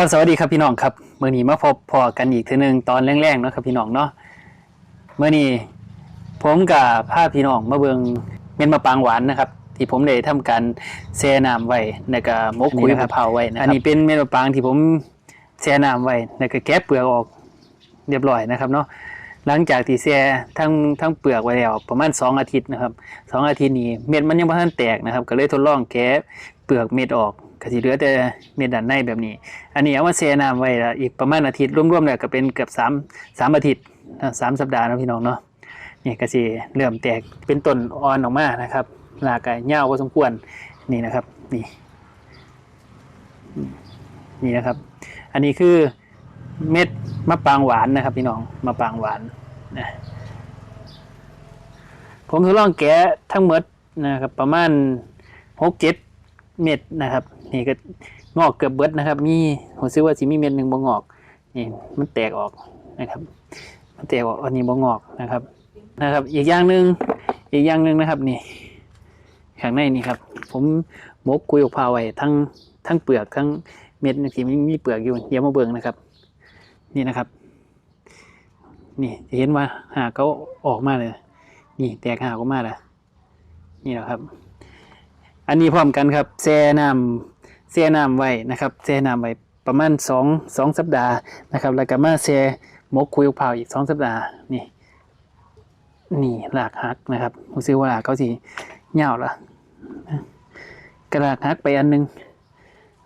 ครับสวัสดีครับพี่น้องครับเมื่อนี้มาพบพอกันอีกทีหนึ่งตอนแรงๆเนาะครับพี่น้องเนาะเมื่อนี้ผมกับพาพี่น้องมาเบิงเม็ดมะปรางหวานนะครับที่ผมได้ทำการแช่น้ำไว้แล้วก็มกคุยมะพร้าวไว้นะครับอันนี้เป็นเม็ดมะปรางที่ผมแช่น้ำไว้แล้วก็แกะเปลือกออกเรียบร้อยนะครับเนาะหลังจากที่แช่ทั้งทั้งเปลือกไว้แล้วประมาณสองอาทิตย์นะครับสองอาทิตย์นี้เม็ดมันยังไม่ทันแตกนะครับ ก็เลยทดลองแกะเปลือกเม็ดออก ก็สิเหลือแต่เม็ดด้านในแบบนี้ อันนี้เอามาแช่น้ำไว้ละอีกประมาณอาทิตย์รวมๆแล้วก็เป็นเกือบสามสามอาทิตย์สามสัปดาห์นะพี่น้องเนาะนี่ก็สิเริ่มแตกเป็นต้นอ่อนออกมานะครับรากก็ยาวพอสมควรนี่นะครับนี่นี่นะครับ อันนี้คือเม็ดมะปรางหวานนะครับ พี่น้องมะปรางหวานนะผมทดลองแกะทั้งหมดนะครับประมาณหกเจ็ด เม็ดนะครับ นี่ก็งอกเกือบเบิดนะครับ มีผมซื้อว่าสิมีเม็ดหนึ่งบ่งอกนี่มันแตกออกนะครับ มันแตกออกอันนี้บ่งอกนะครับนะครับ อีกอย่างหนึ่งอีกอย่างหนึ่งนะครับนี่ข้างในนี่ครับ ผมมกกุยอกพาไว้ทั้งทั้งเปลือกทั้งเม็ดที่มันมีเปลือกอยู่เดี๋ยวมาเบิ่งนะครับ นี่นะครับ นี่จะเห็นว่าหากเขาออกมาเลย นี่แตกหากออกมาเลยนี่นะครับ อันนี้พร้อมกันครับแช่น้ำแช่น้ำไว้นะครับแช่น้ำไว้ประมาณสองสองสัปดาห์นะครับ แล้วก็มาแช่หมกคุยเผาอีกสองสัปดาห์นี่นี่หลากหักนะครับผมซื้อว่าเขาสิเหงาละกระลากหักไปอันหนึง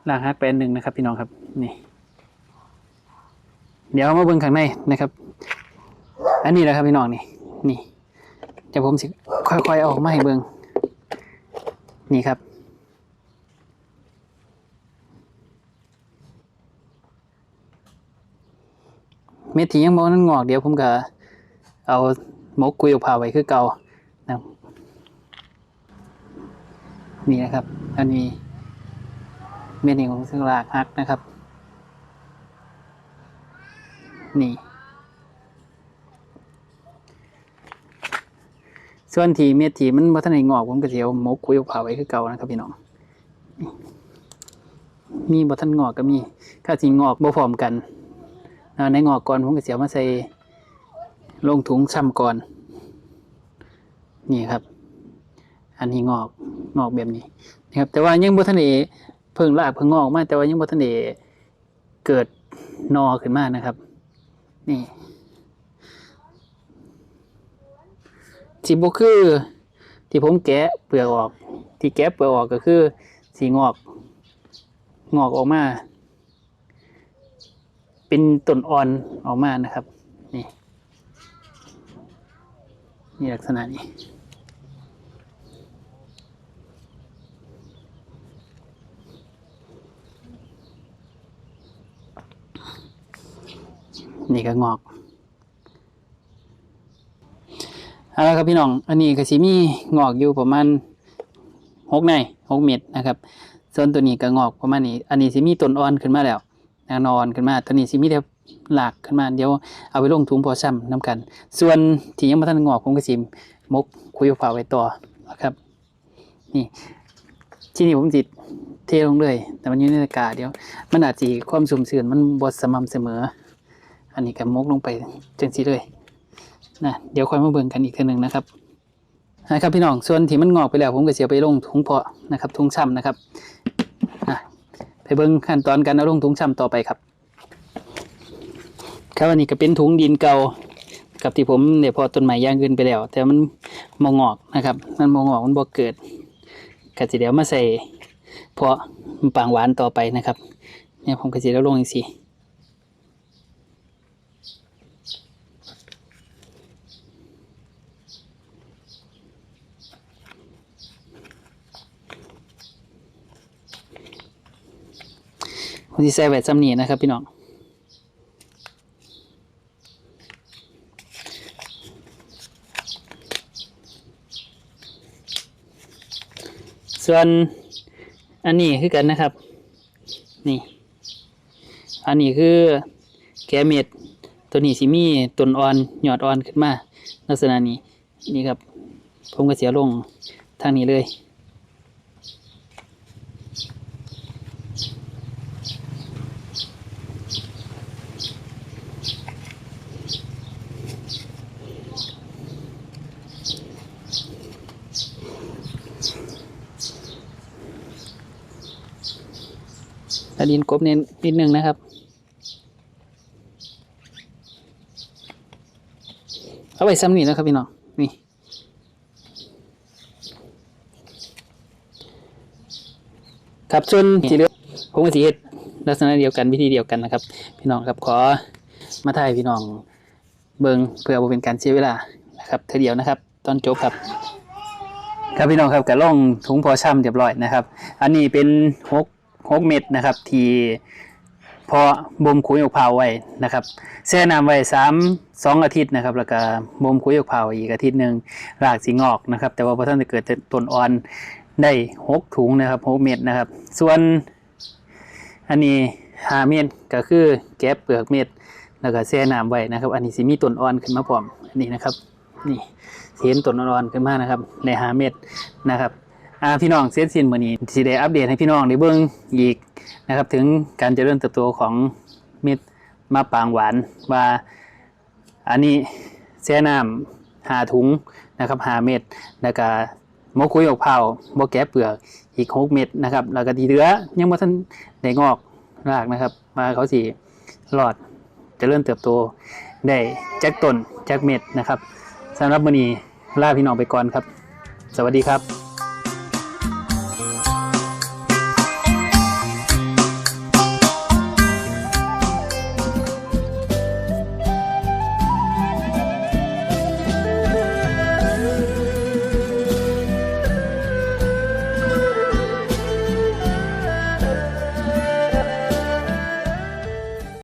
หลากหักไปอันหนึงนะครับ พี่น้องครับนี่เดี๋ยวมาเบิ่งข้างในนะครับ อันนี้แหละครับพี่น้องนี่นี่เดี๋ยวผมสิค่อยๆเอาออกมาให้เบิ่ง นี่ครับ เม็ดที่ยังบอกนั้นงอกเดี๋ยวผมก็เอาหมกกุยออกผ่าไว้คือเก่านะนี่นะครับ อันนี้เม็ดนี้ของซึ่งรากฮักนะครับ นี่ ส่วนที่เม็ดที่มันบ่ทันได้งอกผมก็สิเอาหมกคุยเอาผ่าไว้คือเก่านะครับพี่น้อง มีบ่ทันงอกก็มีถ้าสิงอกบ่พร้อมกันในงอกก่อนผมก็สิเอามาใส่ลงถุงซ้ำก่อน นี่ครับ อันนี้งอกงอกแบบนี้นะครับ แต่ว่ายังบ่ทันได้เพิ่งรากเพิ่งงอกมาแต่ว่ายังบ่ทันได้เกิดนอขึ้นมานะครับ นี่ สีบคือ ที่ผมแกะเปลือกออก ที่แกะเปลือกออกก็คือสีงอก งอกออกมา เป็นต้นอ่อนออกมานะครับ นี่นี่ลักษณะนี้นี่ก็งอก เอาละครับพี่น้อง อันนี้ก็สิมีงอกอยู่ประมาณหกในหกเม็ดนะครับ ส่วนตัวนี้ก็งอกประมาณนี้ อันนี้สิมีต้นอ่อนขึ้นมาแล้วนางนอนขึ้นมา ตัวนี้สิมีแต่หลากขึ้นมา เดี๋ยวเอาไปลงถุงพอซ้ำน้ำกัน ส่วนที่ยังไม่ทันงอกผมก็สิมกคุยฝาไว้ต่อนะครับ นี่ ที่นี่ผมจิตเทลงเลย แต่มันอยู่ในอากาศเดี๋ยว มันอาจจะความสุ่มเสื่อมมันบดสม่ำเสมอ อันนี้ก็มกลงไปจังสีเลย นะเดี๋ยวค่อยมาเบิ่งกันอีกทีหนึ่งนะครับนะครับพี่น้องส่วนที่มันงอกไปแล้วผมก็เสียไปลงถุงเพาะนะครับถุงช่ำนะครับอะไปเบิ่งขั้นตอนการเอาลงถุงช่ำต่อไปครับครับอันนี้ก็เป็นถุงดินเก่ากับที่ผมเนี่ยพอต้นไม้ย่างขึ้นไปแล้ว แต่มันมองอกนะครับ มันมองอกมันบ่เกิดก็สิเดี๋ยวมาใส่เพาะปางหวานต่อไปนะครับเนี่ยผมก็สิเอาลงอีกสิ ผมจะใส่ไว้ซ้ำนี้นะครับ พี่น้องส่วนอันนี้คือกันนะครับ นี่ อันนี้คือแกเม็ดตัวนี้สิมีต้นอ่อนหยอดอ่อนขึ้นมา ลักษณะนี้นี่ครับ ผมก็เสียลงทางนี้เลย แล้วดินกบเนี่ยนิดนึงนะครับ เอาไปซ้ำนี่นะครับพี่น้องนี่ครับส่วนที่เหลือผมก็สีเฮ็ดลักษณะเดียวกันวิธีเดียวกันนะครับ พี่น้องครับขอมาถ่ายพี่น้องเบิงเพื่อบ่เป็นการเสียเวลานะครับเทอเดียวนะครับ ตอนจบครับ ครับพี่น้องครับกระล่องถุงพอช่ำเรียบร้อยนะครับ อันนี้เป็นหก หกเม็ดนะครับ ที่พอบ่มขุยอกเผาไว้นะครับแช่น้ำไว้สามสองอาทิตย์นะครับ แล้วก็บ่มขุยอกเผาอีกอาทิตย์หนึ่งรากสีงอกนะครับ แต่ว่าพอท่านจะเกิดต้นอ่อนได้หกถุงนะครับหกเม็ดนะครับ ส่วนอันนี้หาเม็ดก็คือแกะเปลือกเม็ดแล้วก็แช่น้ำไว้นะครับ อันนี้สิมีต้นอ่อนขึ้นมาพร้อมอันนี้นะครับ นี่เห็นต้นอ่อนๆขึ้นมานะครับในหาเม็ดนะครับ อ่าพี่น้องเซตซินมือนี้สิได้อัปเดตให้พี่น้องได้เบิ่งอีกนะครับ ถึงการเจริญเติบโตของเม็ดมะปรางหวานว่าอันนี้แช่น้ำหาถุงนะครับหาเม็ดแล้วก็มะคุยอกเผาบ่แกะเปลือกอีกหกเม็ดนะครับแล้วก็ที่เหลือยังบ่ทันได้งอกรากนะครับ มาเขาสิรอดเจริญเติบโตได้แจากต้นจากเม็ดนะครับสำหรับมื้อนี้ลาพี่น้องไปก่อนครับ สวัสดีครับ